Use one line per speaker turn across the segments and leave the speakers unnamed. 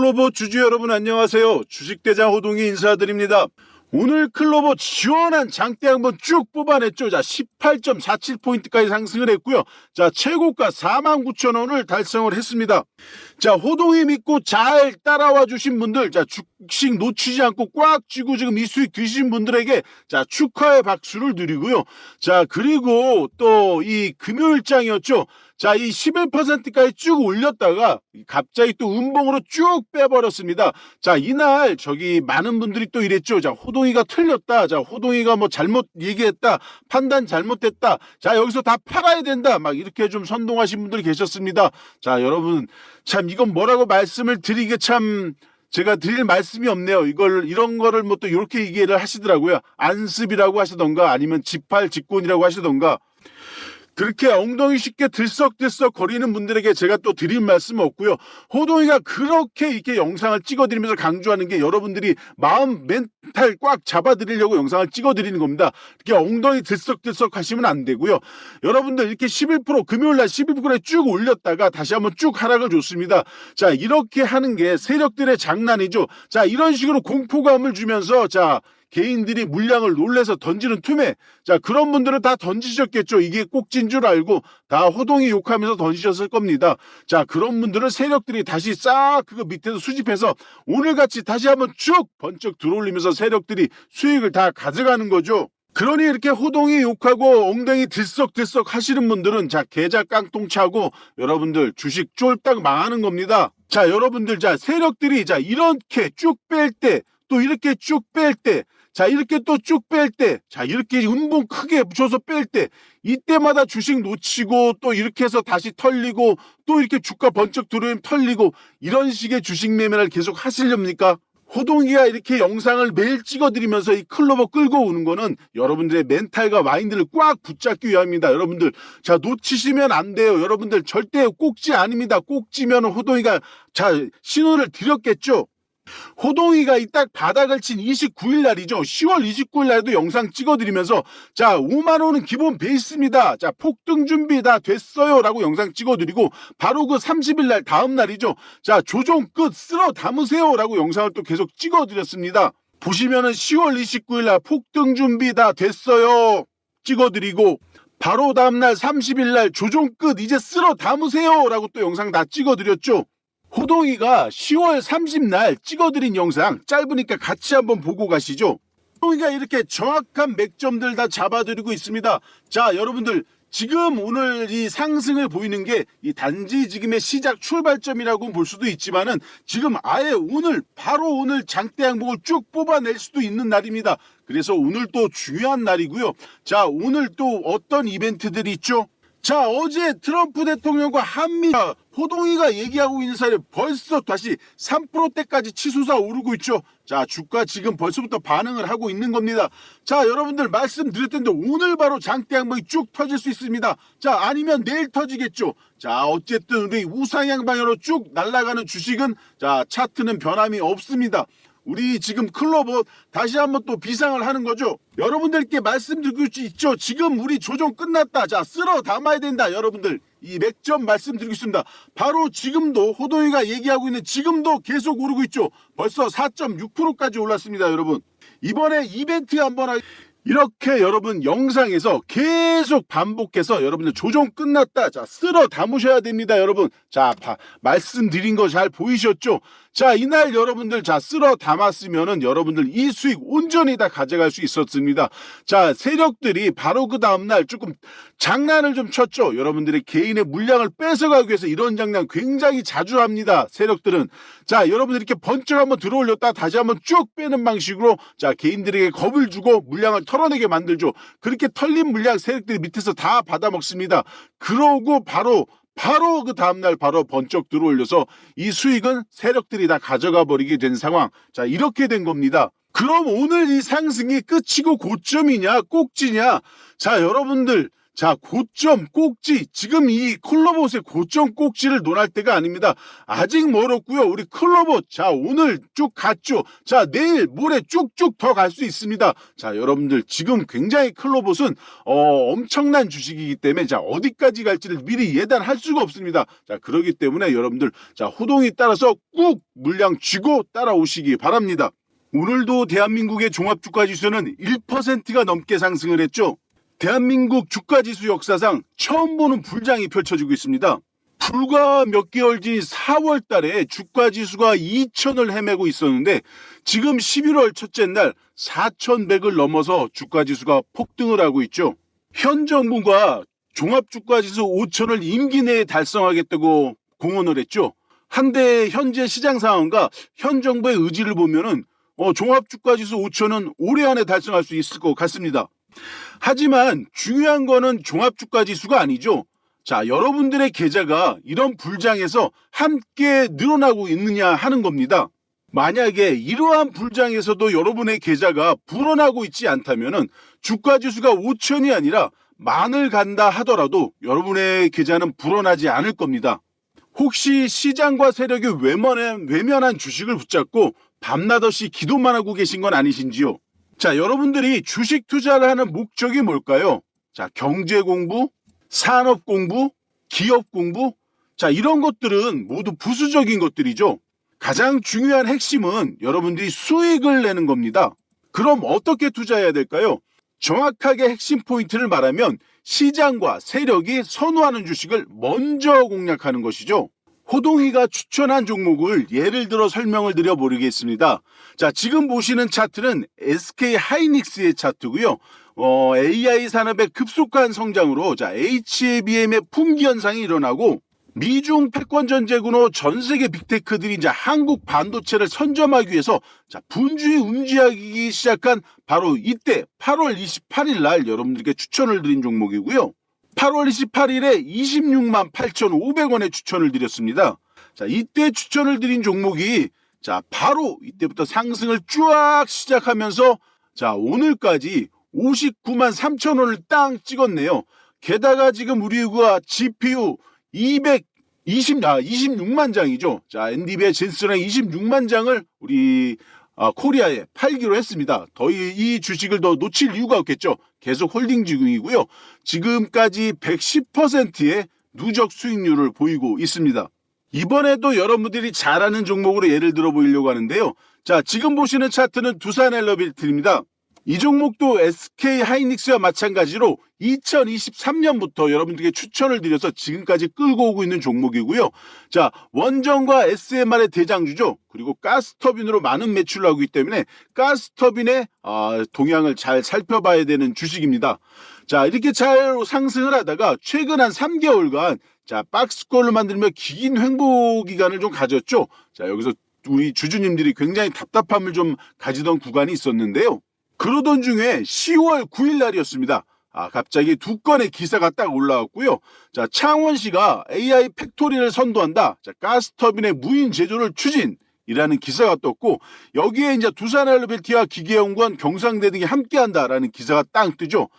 클로버 주주 여러분 안녕하세요. 주식대장 호동이 인사드립니다. 오늘 클로버 시원한 장대 한번 쭉 뽑아냈죠. 자, 18.47포인트까지 상승을 했고요. 자, 최고가 49,000원을 달성을 했습니다. 자, 호동이 믿고 잘 따라와 주신 분들, 자, 주식 놓치지 않고 꽉 쥐고 지금 이 수익 드신 분들에게 자, 축하의 박수를 드리고요. 자, 그리고 또 이 금요일장이었죠. 자, 이 11%까지 쭉 올렸다가 갑자기 또 음봉으로 쭉 빼버렸습니다. 자, 이날 저기 많은 분들이 또 이랬죠. 자, 호동이가 틀렸다. 자, 호동이가 뭐 잘못 얘기했다. 판단 잘못됐다. 자, 여기서 다 팔아야 된다. 막 이렇게 좀 선동하신 분들 계셨습니다. 자, 여러분 참 이건 뭐라고 말씀을 드리게 참 제가 드릴 말씀이 없네요. 이걸 이런 거를 뭐 또 이렇게 얘기를 하시더라고요. 안습이라고 하시던가 아니면 직팔 직권이라고 하시던가 그렇게 엉덩이 쉽게 들썩들썩 거리는 분들에게 제가 또 드릴 말씀은 없고요. 호동이가 그렇게 이렇게 영상을 찍어드리면서 강조하는 게 여러분들이 마음 멘탈 꽉 잡아드리려고 영상을 찍어드리는 겁니다. 이렇게 엉덩이 들썩들썩 하시면 안 되고요. 여러분들 이렇게 11% 금요일날 11%에 쭉 올렸다가 다시 한번 쭉 하락을 줬습니다. 자 이렇게 하는 게 세력들의 장난이죠. 자 이런 식으로 공포감을 주면서 자 개인들이 물량을 놀래서 던지는 틈에 자 그런 분들은 다 던지셨겠죠. 이게 꼭진 줄 알고 다 호동이 욕하면서 던지셨을 겁니다. 자 그런 분들은 세력들이 다시 싹 그거 밑에서 수집해서 오늘같이 다시 한번 쭉 번쩍 들어올리면서 세력들이 수익을 다 가져가는 거죠. 그러니 이렇게 호동이 욕하고 엉덩이 들썩들썩 하시는 분들은 자 계좌 깡통 차고 여러분들 주식 쫄딱 망하는 겁니다. 자 여러분들 자 세력들이 자 이렇게 쭉 뺄 때 또 이렇게 쭉 뺄 때 자 이렇게 또 쭉 뺄 때 자 이렇게 운봉 크게 붙여서 뺄 때 이때마다 주식 놓치고 또 이렇게 해서 다시 털리고 또 이렇게 주가 번쩍 들어오면 털리고 이런 식의 주식 매매를 계속 하시렵니까? 호동이가 이렇게 영상을 매일 찍어드리면서 이 클로버 끌고 오는 거는 여러분들의 멘탈과 마인드를 꽉 붙잡기 위함입니다. 여러분들 자 놓치시면 안 돼요. 여러분들 절대 꼭지 아닙니다. 꼭지면 호동이가 자 신호를 드렸겠죠. 호동이가 이 딱 바닥을 친 29일 날이죠. 10월 29일 날에도 영상 찍어드리면서 자 5만 원은 기본 베이스입니다. 자 폭등 준비 다 됐어요라고 영상 찍어드리고 바로 그 30일 날 다음 날이죠. 자 조정 끝 쓸어 담으세요라고 영상을 또 계속 찍어드렸습니다. 보시면은 10월 29일 날 폭등 준비 다 됐어요. 찍어드리고 바로 다음날 30일 날 조정 끝 이제 쓸어 담으세요라고 또 영상 다 찍어드렸죠. 호동이가 10월 30날 찍어드린 영상 짧으니까 같이 한번 보고 가시죠. 호동이가 이렇게 정확한 맥점들 다 잡아드리고 있습니다. 자, 여러분들 지금 오늘 이 상승을 보이는 게 이 단지 지금의 시작 출발점이라고 볼 수도 있지만은 지금 아예 오늘 바로 오늘 장대 항목을 쭉 뽑아낼 수도 있는 날입니다. 그래서 오늘 또 중요한 날이고요. 자, 오늘 또 어떤 이벤트들이 있죠? 자 어제 트럼프 대통령과 한미 호동이가 얘기하고 있는 사이에 벌써 다시 3%대까지 치솟아 오르고 있죠. 자 주가 지금 벌써부터 반응을 하고 있는 겁니다. 자 여러분들 말씀드렸던데 오늘 바로 장대 항목이 쭉 터질 수 있습니다. 자 아니면 내일 터지겠죠. 자 어쨌든 우리 우상향 방향으로 쭉 날아가는 주식은 자 차트는 변함이 없습니다. 우리 지금 클로버 다시 한번 또 비상을 하는 거죠. 여러분들께 말씀드리고 있죠. 지금 우리 조정 끝났다. 자, 쓸어 담아야 된다. 여러분들 이 맥점 말씀드리고 있습니다. 바로 지금도 호동이가 얘기하고 있는 지금도 계속 오르고 있죠. 벌써 4.6%까지 올랐습니다, 여러분. 이번에 이벤트 한번 하... 이렇게 여러분 영상에서 계속 반복해서 여러분들 조정 끝났다. 자, 쓸어 담으셔야 됩니다, 여러분. 자, 바, 말씀드린 거 잘 보이셨죠? 자, 이날 여러분들 자, 쓸어 담았으면은 여러분들 이 수익 온전히 다 가져갈 수 있었습니다. 자, 세력들이 바로 그 다음 날 조금 장난을 좀 쳤죠. 여러분들의 개인의 물량을 뺏어가기 위해서 이런 장난 굉장히 자주 합니다. 세력들은. 자, 여러분들 이렇게 번쩍 한번 들어올렸다 다시 한번 쭉 빼는 방식으로 자, 개인들에게 겁을 주고 물량을 털어내게 만들죠. 그렇게 털린 물량 세력들이 밑에서 다 받아먹습니다. 그러고 바로 바로 그 다음날 바로 번쩍 들어올려서 이 수익은 세력들이 다 가져가 버리게 된 상황. 자, 이렇게 된 겁니다. 그럼 오늘 이 상승이 끝이고 고점이냐, 꼭지냐? 자, 여러분들. 자, 고점 꼭지. 지금 이 클로봇의 고점 꼭지를 논할 때가 아닙니다. 아직 멀었고요. 우리 클로봇. 자, 오늘 쭉 갔죠. 자, 내일, 모레 쭉쭉 더 갈 수 있습니다. 자, 여러분들 지금 굉장히 클로봇은 어, 엄청난 주식이기 때문에 자, 어디까지 갈지를 미리 예단할 수가 없습니다. 자, 그러기 때문에 여러분들 자, 호동이 따라서 꾹 물량 쥐고 따라오시기 바랍니다. 오늘도 대한민국의 종합주가 지수는 1%가 넘게 상승을 했죠. 대한민국 주가지수 역사상 처음 보는 불장이 펼쳐지고 있습니다. 불과 몇 개월 뒤 4월 달에 주가지수가 2천을 헤매고 있었는데 지금 11월 첫째 날 4,100을 넘어서 주가지수가 폭등을 하고 있죠. 현 정부가 종합주가지수 5천을 임기 내에 달성하겠다고 공언을 했죠. 한데 현재 시장 상황과 현 정부의 의지를 보면은 어, 종합주가지수 5천은 올해 안에 달성할 수 있을 것 같습니다. 하지만 중요한 거는 종합주가지수가 아니죠. 자, 여러분들의 계좌가 이런 불장에서 함께 늘어나고 있느냐 하는 겁니다. 만약에 이러한 불장에서도 여러분의 계좌가 불어나고 있지 않다면은 주가지수가 5천이 아니라 만을 간다 하더라도 여러분의 계좌는 불어나지 않을 겁니다. 혹시 시장과 세력이 외면한, 외면한 주식을 붙잡고 밤낮없이 기도만 하고 계신 건 아니신지요? 자, 여러분들이 주식 투자를 하는 목적이 뭘까요? 자, 경제 공부, 산업 공부, 기업 공부. 자, 이런 것들은 모두 부수적인 것들이죠. 가장 중요한 핵심은 여러분들이 수익을 내는 겁니다. 그럼 어떻게 투자해야 될까요? 정확하게 핵심 포인트를 말하면 시장과 세력이 선호하는 주식을 먼저 공략하는 것이죠. 호동이가 추천한 종목을 예를 들어 설명을 드려 보겠습니다. 자, 지금 보시는 차트는 SK 하이닉스의 차트고요. 어, AI 산업의 급속한 성장으로 자, HBM의 품귀 현상이 일어나고 미중 패권 전쟁으로 전 세계 빅테크들이 이제 한국 반도체를 선점하기 위해서 자, 분주히 움직이기 시작한 바로 이때 8월 28일 날 여러분들께 추천을 드린 종목이고요. 8월 28일에 26만 8,500원에 추천을 드렸습니다. 자, 이때 추천을 드린 종목이 자, 바로 이때부터 상승을 쫙 시작하면서 자, 오늘까지 59만 3천 원을 땅 찍었네요. 게다가 지금 우리가 GPU 220, 아, 26만 장이죠. 자, 엔디비의 젠스랑 26만 장을 우리 아, 코리아에 팔기로 했습니다. 더 이 주식을 더 놓칠 이유가 없겠죠. 계속 홀딩 중이고요. 지금까지 110%의 누적 수익률을 보이고 있습니다. 이번에도 여러분들이 잘 아는 종목으로 예를 들어 보이려고 하는데요. 자, 지금 보시는 차트는 두산 엘러빌트입니다. 이 종목도 SK 하이닉스와 마찬가지로 2023년부터 여러분들께 추천을 드려서 지금까지 끌고 오고 있는 종목이고요. 자, 원전과 SMR의 대장주죠. 그리고 가스터빈으로 많은 매출을 하고 있기 때문에 가스터빈의 아, 동향을 잘 살펴봐야 되는 주식입니다. 자, 이렇게 잘 상승을 하다가 최근 한 3개월간 자, 박스권을 만들며 긴 횡보 기간을 좀 가졌죠. 자, 여기서 우리 주주님들이 굉장히 답답함을 좀 가지던 구간이 있었는데요. 그러던 중에 10월 9일 날이었습니다. 아, 갑자기 두 건의 기사가 딱 올라왔고요. 자, 창원시가 AI 팩토리를 선도한다. 자, 가스터빈의 무인 제조를 추진. 이라는 기사가 떴고 여기에 이제 두산 엘리베이터와 기계연구원 경상대 등이 함께한다라는 기사가 딱 뜨죠.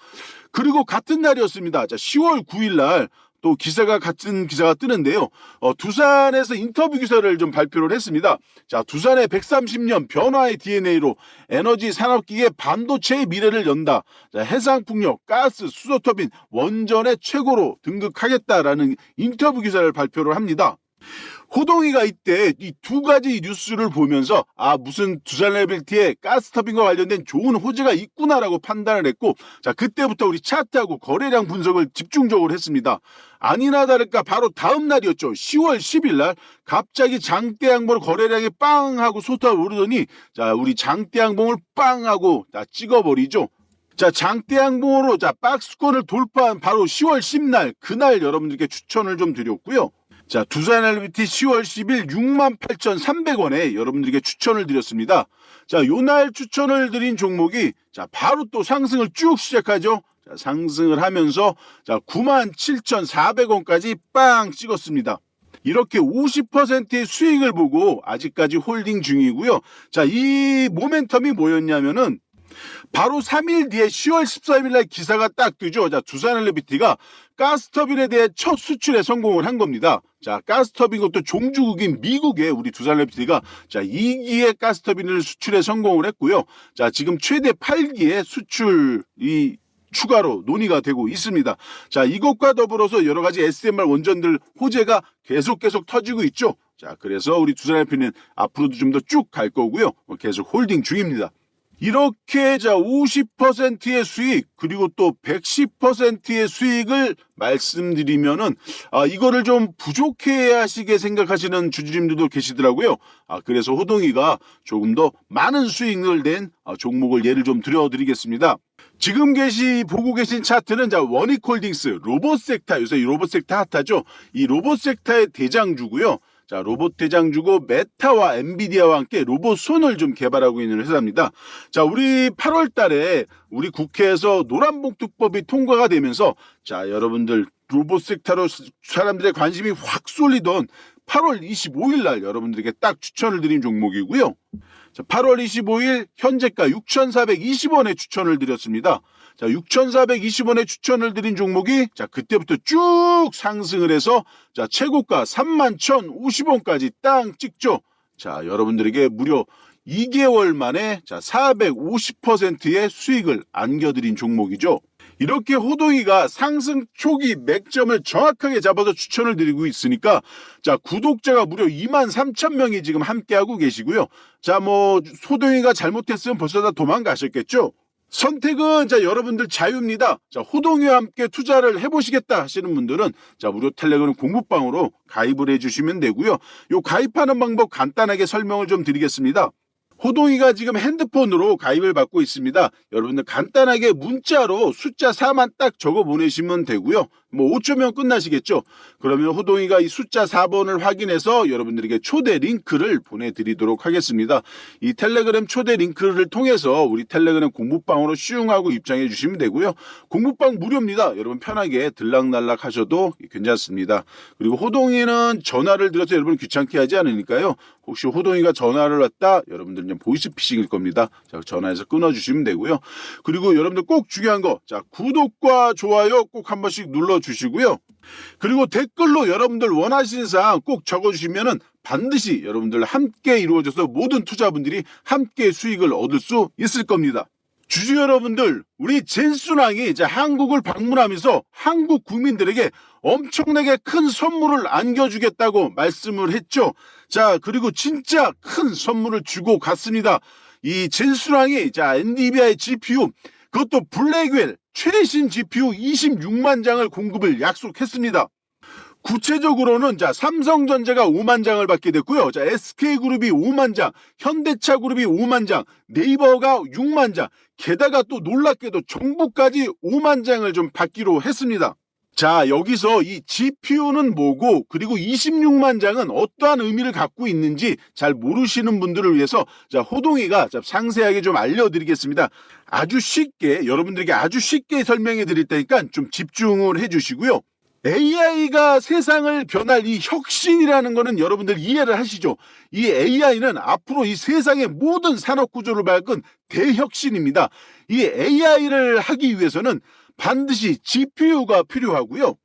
그리고 같은 날이었습니다. 자, 10월 9일 날 또 기사가 같은 기사가 뜨는데요. 어, 두산에서 인터뷰 기사를 좀 발표를 했습니다. 자, 두산의 130년 변화의 DNA로 에너지 산업기계 반도체의 미래를 연다. 자, 해상풍력, 가스, 수소터빈, 원전의 최고로 등극하겠다라는 인터뷰 기사를 발표를 합니다. 호동이가 이때 이 두 가지 뉴스를 보면서 아 무슨 두산 레벨티에 가스터빈과 관련된 좋은 호재가 있구나라고 판단을 했고 자 그때부터 우리 차트하고 거래량 분석을 집중적으로 했습니다. 아니나 다를까 바로 다음 날이었죠. 10월 10일 날 갑자기 장대양봉 거래량이 빵 하고 솟아 오르더니 자 우리 장대양봉을 빵 하고 자 찍어버리죠. 자, 장대양봉으로 자, 박스권을 돌파한 바로 10월 10날 그날 여러분들께 추천을 좀 드렸고요. 자, 두산 엘리비티 10월 10일 68,300원에 여러분들에게 추천을 드렸습니다. 자, 요날 추천을 드린 종목이 자, 바로 또 상승을 쭉 시작하죠. 자, 상승을 하면서 자, 97,400원까지 빵 찍었습니다. 이렇게 50%의 수익을 보고 아직까지 홀딩 중이고요. 자, 이 모멘텀이 뭐였냐면은 바로 3일 뒤에 10월 13일 날 기사가 딱 뜨죠. 자, 두산 엘리비티가 가스터빈에 대해 첫 수출에 성공을 한 겁니다. 자, 가스터빈 것도 종주국인 미국에 우리 두산엘리비티가 자, 2기의 가스터빈을 수출에 성공을 했고요. 자, 지금 최대 8기의 수출이 추가로 논의가 되고 있습니다. 자, 이것과 더불어서 여러 가지 SMR 원전들 호재가 계속 계속 터지고 있죠. 자, 그래서 우리 두산엘피는 앞으로도 좀 더 쭉 갈 거고요. 계속 홀딩 중입니다. 이렇게 자 50%의 수익 그리고 또 110%의 수익을 말씀드리면은 아 이거를 좀 부족해 하시게 생각하시는 주주님들도 계시더라고요. 아 그래서 호동이가 조금 더 많은 수익을 낸 아, 종목을 예를 좀 들어드리겠습니다. 지금 계시 보고 계신 차트는 자 원익홀딩스 로봇 섹터 요새 이 로봇 섹터 핫하죠. 이 로봇 섹터의 대장주고요. 자, 로봇 대장주고 메타와 엔비디아와 함께 로봇 손을 좀 개발하고 있는 회사입니다. 자, 우리 8월 달에 우리 국회에서 노란봉투법이 통과가 되면서 자, 여러분들 로봇 섹터로 사람들의 관심이 확 쏠리던 8월 25일 날 여러분들에게 딱 추천을 드린 종목이고요. 자, 8월 25일 현재가 6,420원에 추천을 드렸습니다. 자, 6,420원에 추천을 드린 종목이 자, 그때부터 쭉 상승을 해서 자, 최고가 31,050원까지 땅 찍죠. 자, 여러분들에게 무려 2개월 만에 자, 450%의 수익을 안겨드린 종목이죠. 이렇게 호동이가 상승 초기 맥점을 정확하게 잡아서 추천을 드리고 있으니까 자 구독자가 무려 2만 3천 명이 지금 함께하고 계시고요. 자 뭐 호동이가 잘못했으면 벌써 다 도망가셨겠죠. 선택은 자 여러분들 자유입니다. 자 호동이와 함께 투자를 해보시겠다 하시는 분들은 자 무료 텔레그램 공부방으로 가입을 해주시면 되고요. 요 가입하는 방법 간단하게 설명을 좀 드리겠습니다. 호동이가 지금 핸드폰으로 가입을 받고 있습니다. 여러분들 간단하게 문자로 숫자 4만 딱 적어 보내시면 되고요. 뭐 5초면 끝나시겠죠. 그러면 호동이가 이 숫자 4번을 확인해서 여러분들에게 초대 링크를 보내드리도록 하겠습니다. 이 텔레그램 초대 링크를 통해서 우리 텔레그램 공부방으로 시용하고 입장해 주시면 되고요. 공부방 무료입니다. 여러분 편하게 들락날락 하셔도 괜찮습니다. 그리고 호동이는 전화를 들어서 여러분 귀찮게 하지 않으니까요. 혹시 호동이가 전화를 왔다 여러분들 그냥 보이스피싱일 겁니다. 자, 전화해서 끊어주시면 되고요. 그리고 여러분들 꼭 중요한 거, 자 구독과 좋아요 꼭 한 번씩 눌러주시고요. 그리고 댓글로 여러분들 원하시는 사항 꼭 적어주시면은 반드시 여러분들 함께 이루어져서 모든 투자분들이 함께 수익을 얻을 수 있을 겁니다. 주주 여러분들, 우리 젠순왕이 이제 한국을 방문하면서 한국 국민들에게 엄청나게 큰 선물을 안겨주겠다고 말씀을 했죠. 자, 그리고 진짜 큰 선물을 주고 갔습니다. 이 젠순왕이 자, 엔디비아의 GPU, 그것도 블랙웰 최신 GPU 26만 장을 공급을 약속했습니다. 구체적으로는 자 삼성전자가 5만 장을 받게 됐고요. 자 SK그룹이 5만 장, 현대차 그룹이 5만 장, 네이버가 6만 장, 게다가 또 놀랍게도 정부까지 5만 장을 좀 받기로 했습니다. 자 여기서 이 GPU는 뭐고 그리고 26만 장은 어떠한 의미를 갖고 있는지 잘 모르시는 분들을 위해서 자 호동이가 자, 상세하게 좀 알려드리겠습니다. 아주 쉽게 여러분들에게 아주 쉽게 설명해 드릴 테니까 좀 집중을 해주시고요. AI가 세상을 변할 이 혁신이라는 거는 여러분들 이해를 하시죠? 이 AI는 앞으로 이 세상의 모든 산업 구조를 바꾼 대혁신입니다. 이 AI를 하기 위해서는 반드시 GPU가 필요하고요.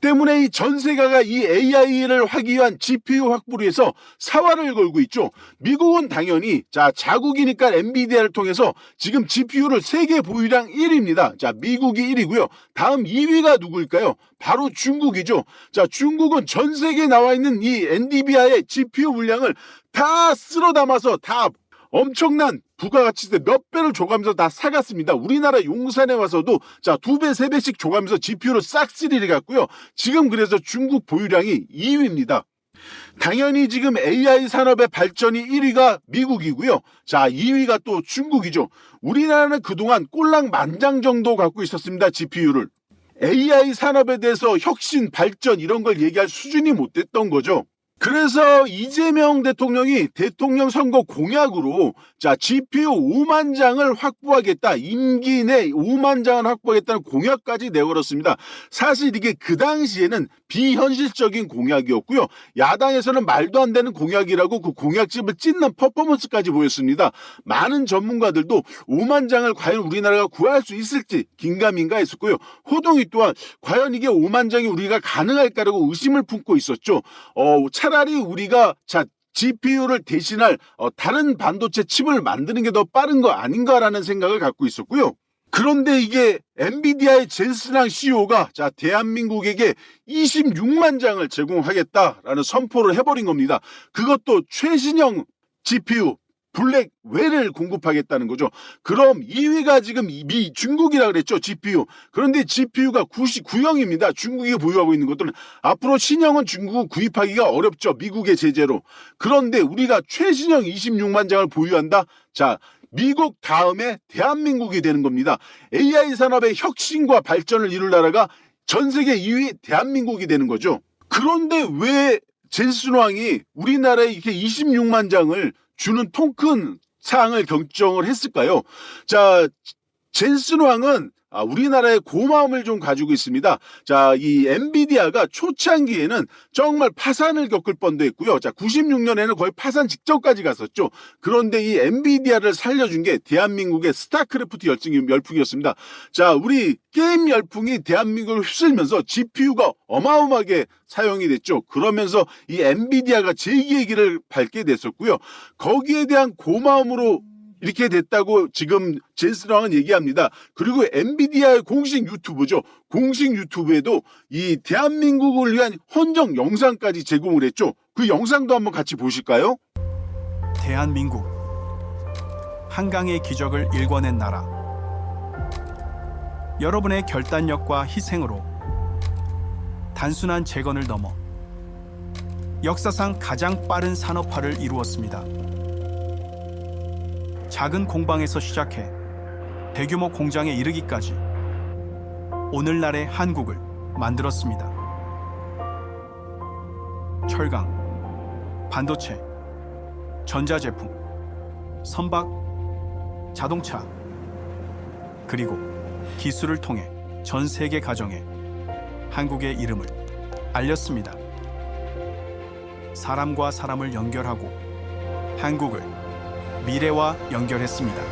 때문에 이 전 세계가 이 AI를 하기 위한 GPU 확보를 위해서 사활을 걸고 있죠. 미국은 당연히 자 자국이니까 엔비디아를 통해서 지금 GPU를 세계 보유량 1위입니다. 자 미국이 1위고요. 다음 2위가 누구일까요? 바로 중국이죠. 자 중국은 전 세계에 나와 있는 이 엔비디아의 GPU 물량을 다 쓸어 담아서 다 엄청난 부가가치세 몇 배를 줘가면서 다 사갔습니다. 우리나라 용산에 와서도 자 두 배, 세 배씩 줘가면서 GPU를 싹쓸이를 갔고요. 지금 그래서 중국 보유량이 2위입니다. 당연히 지금 AI 산업의 발전이 1위가 미국이고요. 자, 2위가 또 중국이죠. 우리나라는 그동안 꼴랑 만장 정도 갖고 있었습니다. GPU를. AI 산업에 대해서 혁신, 발전 이런 걸 얘기할 수준이 못 됐던 거죠. 그래서 이재명 대통령이 대통령 선거 공약으로 자 GPU 5만 장을 확보하겠다 임기 내 5만 장을 확보하겠다는 공약까지 내걸었습니다. 사실 이게 그 당시에는 비현실적인 공약이었고요. 야당에서는 말도 안 되는 공약이라고 그 공약집을 찢는 퍼포먼스까지 보였습니다. 많은 전문가들도 5만 장을 과연 우리나라가 구할 수 있을지 긴가민가 했었고요. 호동이 또한 과연 이게 5만 장이 우리가 가능할까라고 의심을 품고 있었죠. 어, 차라리 우리가 자 GPU를 대신할 어, 다른 반도체 칩을 만드는 게 더 빠른 거 아닌가라는 생각을 갖고 있었고요. 그런데 이게 엔비디아의 젠스랑 CEO가 자 대한민국에게 26만 장을 제공하겠다라는 선포를 해버린 겁니다. 그것도 최신형 GPU 블랙 웨를 공급하겠다는 거죠. 그럼 2위가 지금 미 중국이라 그랬죠. GPU. 그런데 GPU가 99형입니다. 중국이 보유하고 있는 것들은 앞으로 신형은 중국 구입하기가 어렵죠. 미국의 제재로. 그런데 우리가 최신형 26만 장을 보유한다. 자, 미국 다음에 대한민국이 되는 겁니다. AI 산업의 혁신과 발전을 이룰 나라가 전 세계 2위 대한민국이 되는 거죠. 그런데 왜 젠슨 왕이 우리나라에 이렇게 26만 장을 주는 통 큰 사항을 결정을 했을까요? 자, 젠슨 왕은 아, 우리나라의 고마움을 좀 가지고 있습니다. 자, 이 엔비디아가 초창기에는 정말 파산을 겪을 뻔도 했고요. 자, 96년에는 거의 파산 직전까지 갔었죠. 그런데 이 엔비디아를 살려준 게 대한민국의 스타크래프트 열풍이, 열풍이었습니다. 자, 우리 게임 열풍이 대한민국을 휩쓸면서 GPU가 어마어마하게 사용이 됐죠. 그러면서 이 엔비디아가 제2의 길을 밟게 됐었고요. 거기에 대한 고마움으로 이렇게 됐다고 지금 젠스랑은 얘기합니다. 그리고 엔비디아의 공식 유튜브죠. 공식 유튜브에도 이 대한민국을 위한 헌정 영상까지 제공을 했죠. 그 영상도 한번 같이 보실까요?
대한민국 한강의 기적을 일궈낸 나라 여러분의 결단력과 희생으로 단순한 재건을 넘어 역사상 가장 빠른 산업화를 이루었습니다. 작은 공방에서 시작해 대규모 공장에 이르기까지 오늘날의 한국을 만들었습니다. 철강, 반도체, 전자제품, 선박, 자동차, 그리고 기술을 통해 전 세계 가정에 한국의 이름을 알렸습니다. 사람과 사람을 연결하고 한국을 미래와 연결했습니다.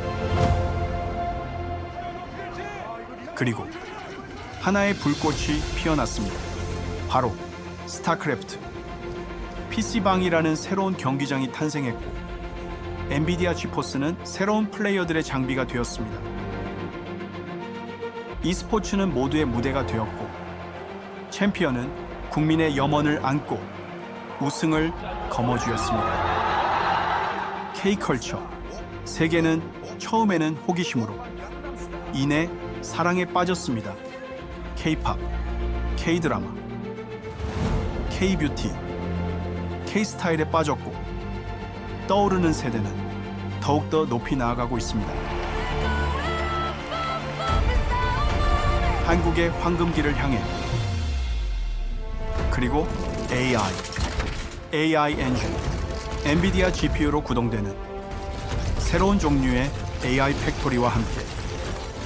그리고 하나의 불꽃이 피어났습니다. 바로 스타크래프트. PC방이라는 새로운 경기장이 탄생했고 엔비디아 지포스는 새로운 플레이어들의 장비가 되었습니다. e스포츠는 모두의 무대가 되었고 챔피언은 국민의 염원을 안고 우승을 거머쥐었습니다. K컬처 세계는 처음에는 호기심으로 이내 사랑에 빠졌습니다. K-팝, K-드라마, K-뷰티, K-스타일에 빠졌고 떠오르는 세대는 더욱더 높이 나아가고 있습니다. 한국의 황금기를 향해 그리고 AI, AI 엔진, 엔비디아 GPU로 구동되는 새로운 종류의 AI 팩토리와 함께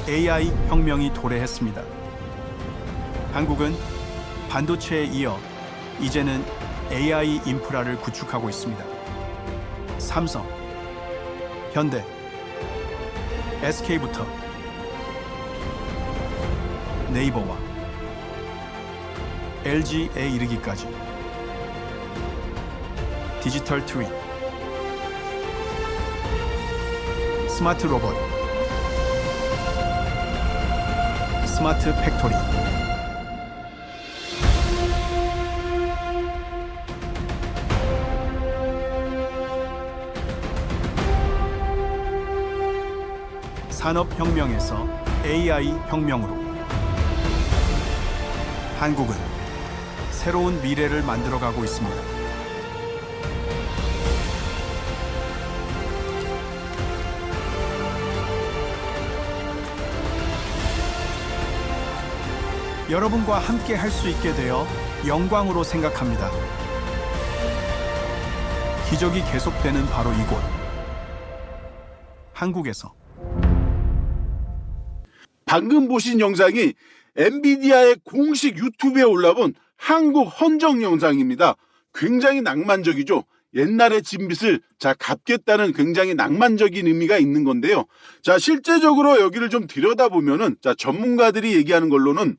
AI 혁명이 도래했습니다. 한국은 반도체에 이어 이제는 AI 인프라를 구축하고 있습니다. 삼성, 현대, SK부터 네이버와 LG에 이르기까지 디지털 트윈, 스마트 로봇, 스마트 팩토리. 산업혁명에서 AI 혁명으로 한국은 새로운 미래를 만들어가고 있습니다. 여러분과 함께 할 수 있게 되어 영광으로 생각합니다. 기적이 계속되는 바로 이곳. 한국에서
방금 보신 영상이 엔비디아의 공식 유튜브에 올라온 한국 헌정 영상입니다. 굉장히 낭만적이죠. 옛날의 진빚을 자 갚겠다는 굉장히 낭만적인 의미가 있는 건데요. 자 실제적으로 여기를 좀 들여다보면은 자 전문가들이 얘기하는 걸로는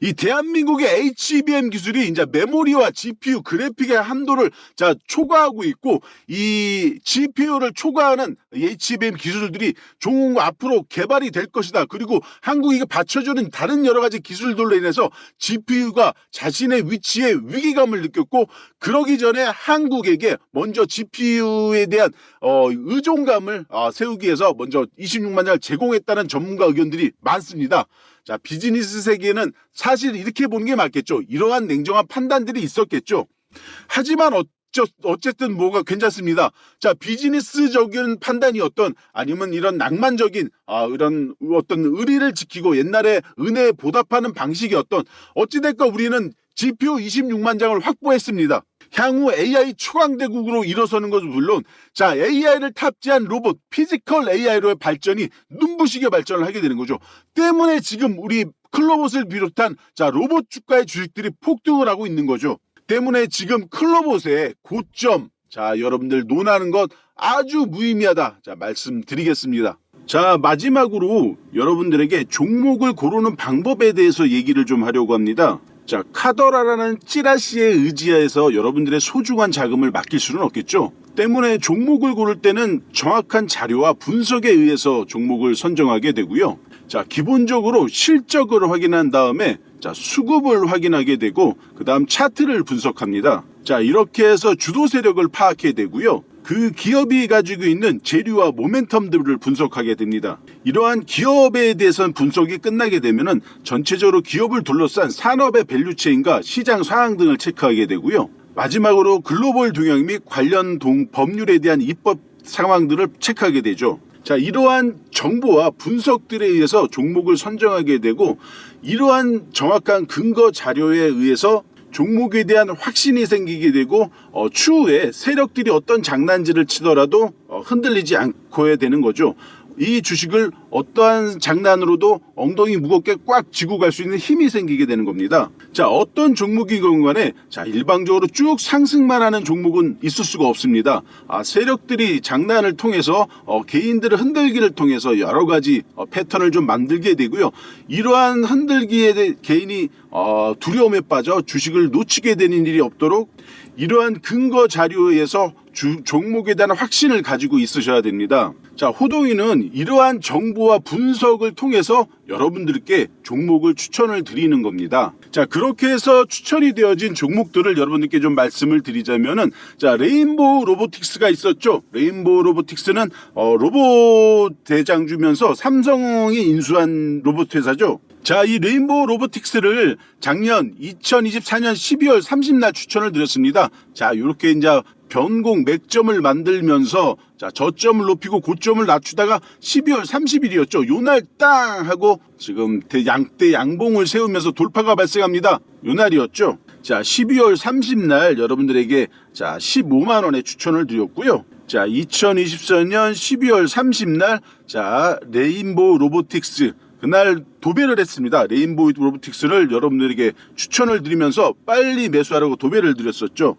이 대한민국의 HBM 기술이 이제 메모리와 GPU 그래픽의 한도를 자 초과하고 있고 이 GPU를 초과하는 HBM 기술들이 종 앞으로 개발이 될 것이다. 그리고 한국이 받쳐주는 다른 여러 가지 기술들로 인해서 GPU가 자신의 위치에 위기감을 느꼈고 그러기 전에 한국에게 먼저 GPU에 대한 어, 의존감을 어, 세우기 위해서 먼저 26만 장을 제공했다는 전문가 의견들이 많습니다. 자, 비즈니스 세계는 사실 이렇게 보는 게 맞겠죠. 이러한 냉정한 판단들이 있었겠죠. 하지만 어쨌든 뭐가 괜찮습니다. 자, 비즈니스적인 판단이었던 아니면 이런 낭만적인 아, 이런 어떤 의리를 지키고 옛날에 은혜에 보답하는 방식이었던 어찌됐건 우리는 GPU 26만 장을 확보했습니다. 향후 AI 초강대국으로 일어서는 것은 물론 자 AI를 탑재한 로봇 피지컬 AI로의 발전이 눈부시게 발전을 하게 되는 거죠. 때문에 지금 우리 클로봇을 비롯한 자 로봇 주가의 주식들이 폭등을 하고 있는 거죠. 때문에 지금 클로봇의 고점 자 여러분들 논하는 것 아주 무의미하다. 자 말씀드리겠습니다. 자 마지막으로 여러분들에게 종목을 고르는 방법에 대해서 얘기를 좀 하려고 합니다. 자, 카더라라는 찌라시에 의지해서 여러분들의 소중한 자금을 맡길 수는 없겠죠. 때문에 종목을 고를 때는 정확한 자료와 분석에 의해서 종목을 선정하게 되고요. 자, 기본적으로 실적을 확인한 다음에 자, 수급을 확인하게 되고 그 다음 차트를 분석합니다. 자, 이렇게 해서 주도 세력을 파악해야 되고요. 그 기업이 가지고 있는 재료와 모멘텀들을 분석하게 됩니다. 이러한 기업에 대해서는 분석이 끝나게 되면은 전체적으로 기업을 둘러싼 산업의 밸류체인과 시장 상황 등을 체크하게 되고요. 마지막으로 글로벌 동향 및 관련 동 법률에 대한 입법 상황들을 체크하게 되죠. 자, 이러한 정보와 분석들에 의해서 종목을 선정하게 되고 이러한 정확한 근거 자료에 의해서 종목에 대한 확신이 생기게 되고 어, 추후에 세력들이 어떤 장난질을 치더라도 어, 흔들리지 않고야 되는 거죠. 이 주식을 어떠한 장난으로도 엉덩이 무겁게 꽉 쥐고 갈 수 있는 힘이 생기게 되는 겁니다. 자, 어떤 종목이건 간에 자, 일방적으로 쭉 상승만 하는 종목은 있을 수가 없습니다. 아, 세력들이 장난을 통해서 어, 개인들을 흔들기를 통해서 여러 가지 어, 패턴을 좀 만들게 되고요. 이러한 흔들기에 대해 개인이 어, 두려움에 빠져 주식을 놓치게 되는 일이 없도록 이러한 근거 자료에서 주, 종목에 대한 확신을 가지고 있으셔야 됩니다. 자, 호동이는 이러한 정보와 분석을 통해서 여러분들께 종목을 추천을 드리는 겁니다. 자, 그렇게 해서 추천이 되어진 종목들을 여러분들께 좀 말씀을 드리자면은 자, 레인보우 로보틱스가 있었죠. 레인보우 로보틱스는 어, 로봇 대장주면서 삼성이 인수한 로봇 회사죠. 자, 이 레인보우 로보틱스를 작년 2024년 12월 30날 추천을 드렸습니다. 자, 이렇게 이제 변공 맥점을 만들면서 자, 저점을 높이고 고점을 낮추다가 12월 30일이었죠. 요날 땅 하고 지금 대- 양대 양봉을 세우면서 돌파가 발생합니다. 요날이었죠. 자, 12월 30날 여러분들에게 자, 15만 원의 추천을 드렸고요. 자, 2024년 12월 30날 자, 레인보우 로보틱스 그날 도배를 했습니다. 레인보우 로보틱스를 여러분들에게 추천을 드리면서 빨리 매수하라고 도배를 드렸었죠.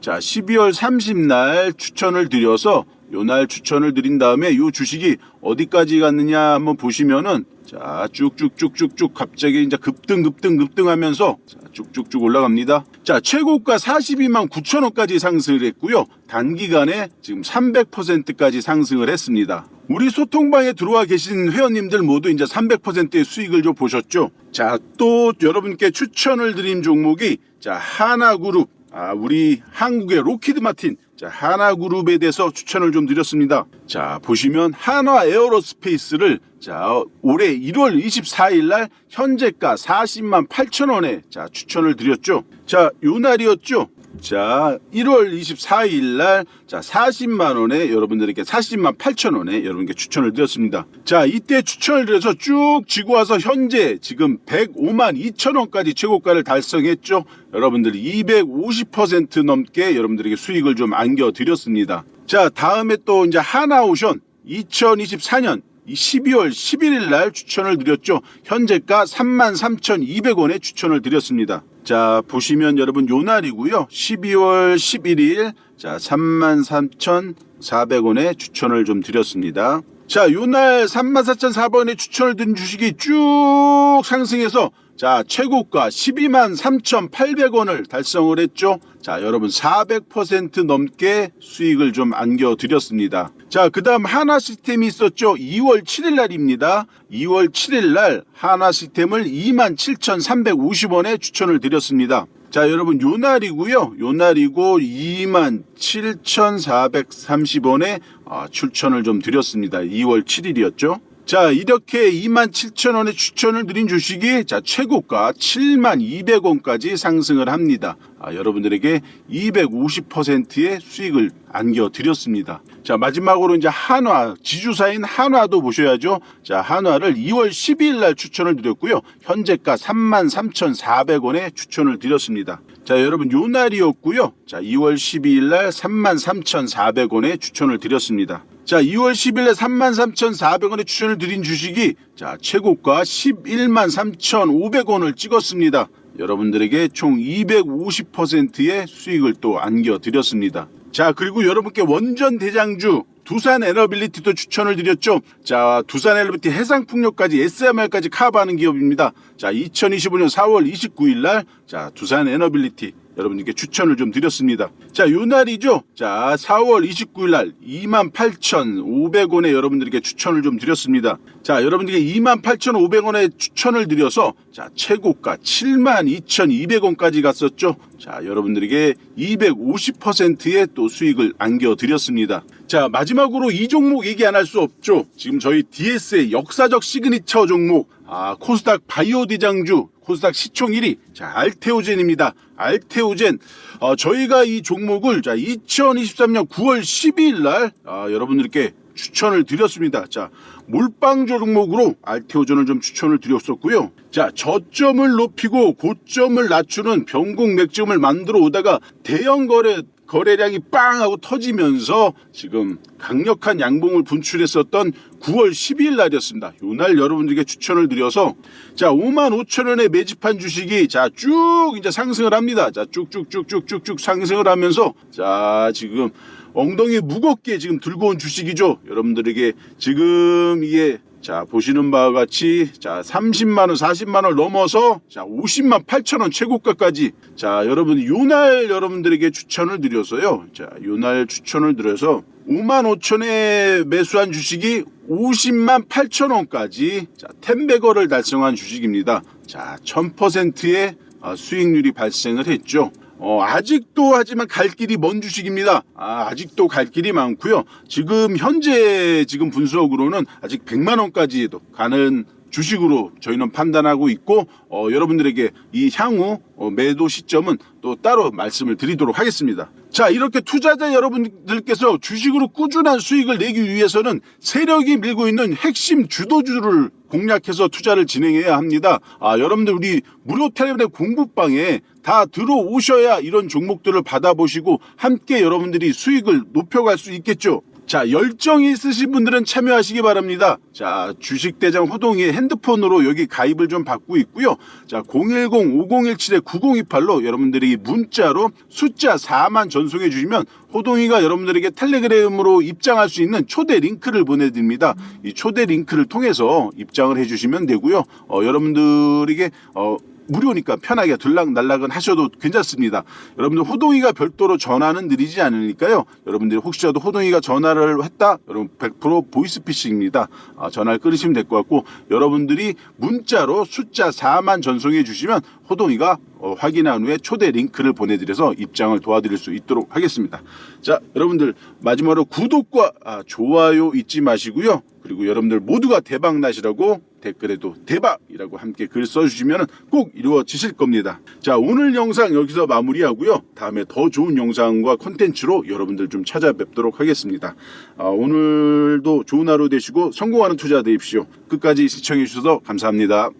자, 12월 30날 추천을 드려서 요 날 추천을 드린 다음에 요 주식이 어디까지 갔느냐 한번 보시면은 자, 쭉쭉쭉쭉쭉 갑자기 이제 급등 급등 급등하면서 자, 쭉쭉쭉 올라갑니다. 자, 최고가 42만 9천 원까지 상승을 했고요. 단기간에 지금 300%까지 상승을 했습니다. 우리 소통방에 들어와 계신 회원님들 모두 이제 300%의 수익을 좀 보셨죠? 자, 또 여러분께 추천을 드린 종목이 자, 하나그룹 아, 우리 한국의 로키드 마틴, 자, 하나 그룹에 대해서 추천을 좀 드렸습니다. 자, 보시면 한화 에어로스페이스를 자, 올해 1월 24일 날 현재가 40만 8천 원에 자, 추천을 드렸죠. 자, 요 날이었죠. 자, 1월 24일 날, 자, 40만원에 여러분들에게 40만 8천원에 여러분께 추천을 드렸습니다. 자, 이때 추천을 드려서 쭉 지고 와서 현재 지금 105만 2천원까지 최고가를 달성했죠. 여러분들이 250% 넘게 여러분들에게 수익을 좀 안겨드렸습니다. 자, 다음에 또 이제 하나오션 2024년 이 12월 11일 날 추천을 드렸죠. 현재가 33,200원에 추천을 드렸습니다. 자, 보시면 여러분 요 날이고요. 12월 11일 자, 33,400원에 추천을 좀 드렸습니다. 자, 요날 34,400원에 추천을 드린 주식이 쭉 상승해서 자, 최고가 12만 3,800원을 달성을 했죠. 자, 여러분 400% 넘게 수익을 좀 안겨 드렸습니다. 자, 그다음 하나 시스템이 있었죠. 2월 7일 날입니다. 2월 7일 날 하나 시스템을 2만 7,350원에 추천을 드렸습니다. 자, 여러분 요 날이고요. 요 날이고 2만 7,430원에 아, 추천을 좀 드렸습니다. 2월 7일이었죠. 자, 이렇게 27,000원에 추천을 드린 주식이 자, 최고가 72,200원까지 상승을 합니다. 아, 여러분들에게 250%의 수익을 안겨 드렸습니다. 자, 마지막으로 이제 한화, 지주사인 한화도 보셔야죠. 자, 한화를 2월 12일 날 추천을 드렸고요. 현재가 33,400원에 추천을 드렸습니다. 자, 여러분 요 날이었고요. 자, 2월 12일 날 33,400원에 추천을 드렸습니다. 자, 2월 10일 날 33,400원에 추천을 드린 주식이 자, 최고가 11만 3,500원을 찍었습니다. 여러분들에게 총 250%의 수익을 또 안겨 드렸습니다. 자, 그리고 여러분께 원전 대장주 두산 에너빌리티도 추천을 드렸죠. 자, 두산 에너빌리티 해상풍력까지 SMR까지 커버하는 기업입니다. 자, 2025년 4월 29일 날 자, 두산 에너빌리티 여러분들께 추천을 좀 드렸습니다. 자, 요 날이죠. 자, 4월 29일 날 28,500원에 여러분들에게 추천을 좀 드렸습니다. 자, 여러분들에게 28,500원에 추천을 드려서 자, 최고가 72,200원까지 갔었죠. 자, 여러분들에게 250%의 또 수익을 안겨 드렸습니다. 자, 마지막으로 이 종목 얘기 안 할 수 없죠. 지금 저희 DS의 역사적 시그니처 종목, 아, 코스닥 바이오 대장주, 코스닥 시총 1위, 자, 알테오젠입니다. 알테오젠. 어, 저희가 이 종목을 자, 2023년 9월 12일 날, 아, 여러분들께 추천을 드렸습니다. 자, 몰빵 종목으로 알테오전을 좀 추천을 드렸었고요. 자, 저점을 높이고 고점을 낮추는 변곡 맥점을 만들어 오다가 대형 거래 거래량이 빵 하고 터지면서 지금 강력한 양봉을 분출했었던 9월 12일 날이었습니다. 요날 여러분들에게 추천을 드려서 자 5만 5천 원에 매집한 주식이 자 쭉 이제 상승을 합니다. 자 쭉쭉쭉쭉쭉쭉 상승을 하면서 자 지금 엉덩이 무겁게 지금 들고 온 주식이죠. 여러분들에게 지금 이게 자 보시는 바와 같이 자 30만 원, 40만 원 넘어서 자 50만 8천 원 최고가까지 자 여러분 요날 여러분들에게 추천을 드려서요. 자 요날 추천을 드려서 5만 5천에 매수한 주식이 50만 8천 원까지 자 텐베거를 달성한 주식입니다. 자 1000%의 아, 수익률이 발생을 했죠. 어, 아직도 하지만 갈 길이 먼 주식입니다. 아, 아직도 갈 길이 많고요. 지금 현재 지금 분석으로는 아직 100만 원까지도 가는 주식으로 저희는 판단하고 있고 어, 여러분들에게 이 향후 어, 매도 시점은 또 따로 말씀을 드리도록 하겠습니다. 자 이렇게 투자자 여러분들께서 주식으로 꾸준한 수익을 내기 위해서는 세력이 밀고 있는 핵심 주도주를 공략해서 투자를 진행해야 합니다. 아 여러분들 우리 무료 텔레비전 공부방에 다 들어오셔야 이런 종목들을 받아보시고 함께 여러분들이 수익을 높여갈 수 있겠죠. 자, 열정이 있으신 분들은 참여하시기 바랍니다. 자, 주식대장 호동이 핸드폰으로 여기 가입을 좀 받고 있고요. 자, 010-5017-9028로 여러분들이 문자로 숫자 4만 전송해 주시면 호동이가 여러분들에게 텔레그램으로 입장할 수 있는 초대 링크를 보내드립니다. 이 초대 링크를 통해서 입장을 해주시면 되고요. 어, 여러분들에게 어, 무료니까 편하게 들락날락은 하셔도 괜찮습니다. 여러분들 호동이가 별도로 전화는 드리지 않으니까요. 여러분들이 혹시라도 호동이가 전화를 했다? 여러분 100% 보이스피싱입니다. 아, 전화를 끊으시면 될 것 같고 여러분들이 문자로 숫자 4만 전송해 주시면 호동이가 어, 확인한 후에 초대 링크를 보내드려서 입장을 도와드릴 수 있도록 하겠습니다. 자, 여러분들 마지막으로 구독과 아, 좋아요 잊지 마시고요. 그리고 여러분들 모두가 대박 나시라고 댓글에도 대박이라고 함께 글 써주시면 꼭 이루어지실 겁니다. 자 오늘 영상 여기서 마무리하고요. 다음에 더 좋은 영상과 콘텐츠로 여러분들 좀 찾아뵙도록 하겠습니다. 아, 오늘도 좋은 하루 되시고 성공하는 투자 되십시오. 끝까지 시청해 주셔서 감사합니다.